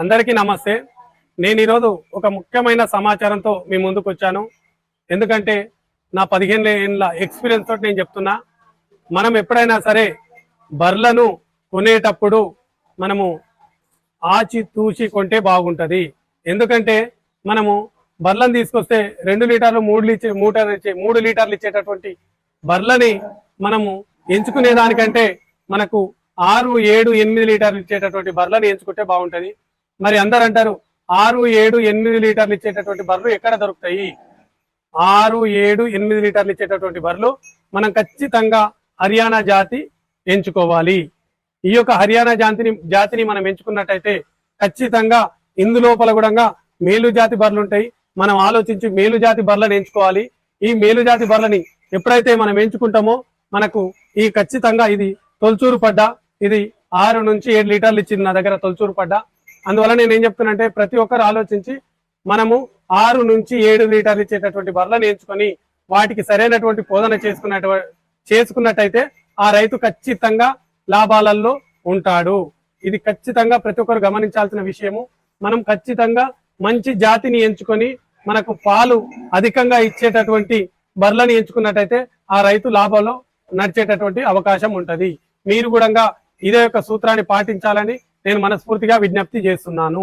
అందరికీ నమస్తే. నేను ఈరోజు ఒక ముఖ్యమైన సమాచారంతో మీ ముందుకు వచ్చాను. ఎందుకంటే నా పదిహేను ఏళ్ళ ఎక్స్పీరియన్స్ తోటి నేను చెప్తున్నా. మనం ఎప్పుడైనా సరే బర్లను కొనేటప్పుడు మనము ఆచి తూచి కొంటే బాగుంటుంది. ఎందుకంటే మనము బర్లను తీసుకొస్తే రెండు లీటర్లు మూడు లీటర్ మూటర్ ఇచ్చే మూడు లీటర్లు ఇచ్చేటటువంటి బర్లని మనము ఎంచుకునే దానికంటే మనకు ఆరు ఏడు ఎనిమిది లీటర్లు ఇచ్చేటటువంటి బర్లని ఎంచుకుంటే బాగుంటుంది. మరి అందరు అంటారు ఆరు ఏడు ఎనిమిది లీటర్లు ఇచ్చేటటువంటి బర్రెలు ఎక్కడ దొరుకుతాయి? ఆరు ఏడు ఎనిమిది లీటర్లు ఇచ్చేటటువంటి బర్రెలు మనం ఖచ్చితంగా హర్యానా జాతి ఎంచుకోవాలి. ఈ యొక్క హర్యానా జాతిని జాతిని మనం ఎంచుకున్నట్టయితే ఖచ్చితంగా ఇందులోపల కూడా మేలు జాతి బర్రెలు ఉంటాయి. మనం ఆలోచించి మేలు జాతి బర్రెలను ఎంచుకోవాలి. ఈ మేలు జాతి బర్రెలని ఎప్పుడైతే మనం ఎంచుకుంటామో మనకు ఈ ఖచ్చితంగా ఇది తొలచూరు పడ్డ ఇది ఆరు నుంచి ఏడు లీటర్లు ఇచ్చింది నా దగ్గర తొలచూరు పడ్డ అందువల్ల నేను ఏం చెప్తున్నానంటే ప్రతి ఒక్కరు ఆలోచించి మనము ఆరు నుంచి ఏడు లీటర్లు ఇచ్చేటటువంటి బర్రెలను ఎంచుకొని వాటికి సరైనటువంటి పోదన చేసుకున్నట్టు చేసుకున్నట్టయితే ఆ రైతు ఖచ్చితంగా లాభాలలో ఉంటాడు. ఇది ఖచ్చితంగా ప్రతి ఒక్కరు గమనించాల్సిన విషయము. మనం ఖచ్చితంగా మంచి జాతిని ఎంచుకొని మనకు పాలు అధికంగా ఇచ్చేటటువంటి బర్రెలను ఎంచుకున్నట్టయితే ఆ రైతు లాభంలో నడిచేటటువంటి అవకాశం ఉంటుంది. మీరు కూడా ఇదే యొక్క సూత్రాన్ని పాటించాలని నేను మనస్ఫూర్తిగా విజ్ఞప్తి చేస్తున్నాను.